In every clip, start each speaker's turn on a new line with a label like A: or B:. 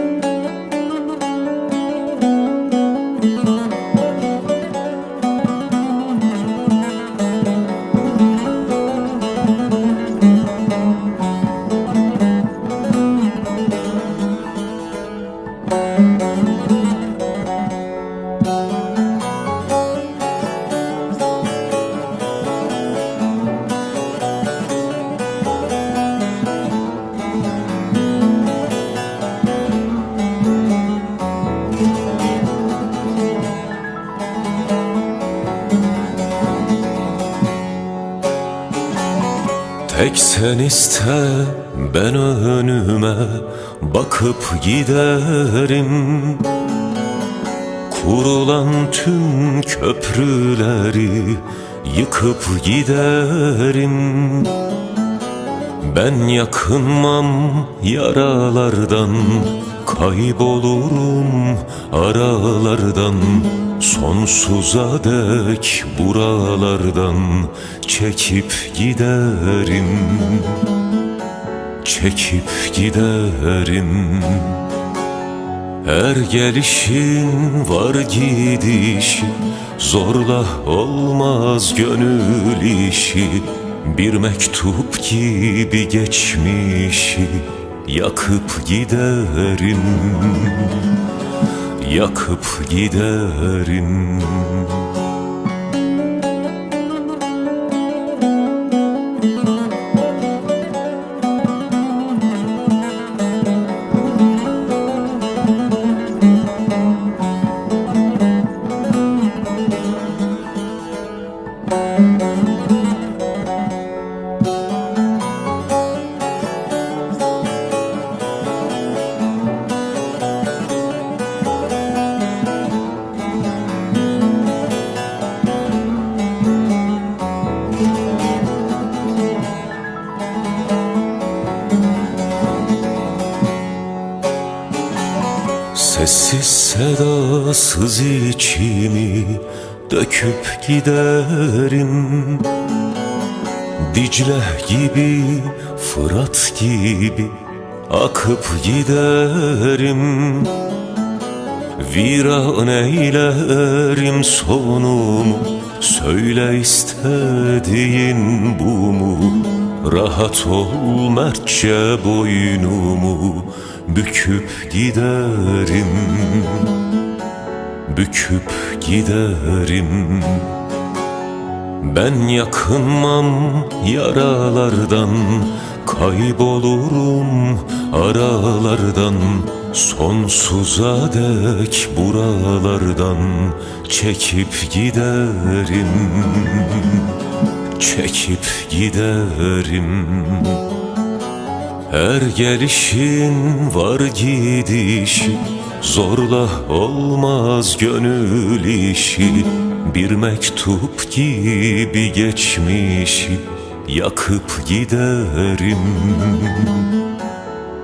A: Thank you. Tek sen iste ben önüme bakıp giderim. Kurulan tüm köprüleri yıkıp giderim Ben yakınmam yaralardan Kaybolurum aralardan. Sonsuza dek buralardan Çekip giderim Çekip giderim. Her gelişin var gidişi Zorla olmaz gönül işi Bir mektup gibi geçmişi Yakıp giderim. Yakıp giderim Sessiz sedasız içimi döküp giderim. Dicle gibi, Fırat gibi akıp giderim. Viran eylerim sonumu Söyle istediğin bu mu? Rahat ol mertçe boynumu Büküp giderim. Büküp giderim. Ben yakınmam yaralardan. Kaybolurum aralardan. Sonsuza dek buralardan Çekip giderim. Çekip giderim her gelişin var gidişi Zorla olmaz gönül işi. Bir mektup gibi geçmişi Yakıp giderim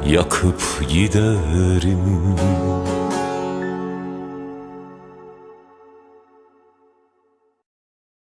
A: Yakıp giderim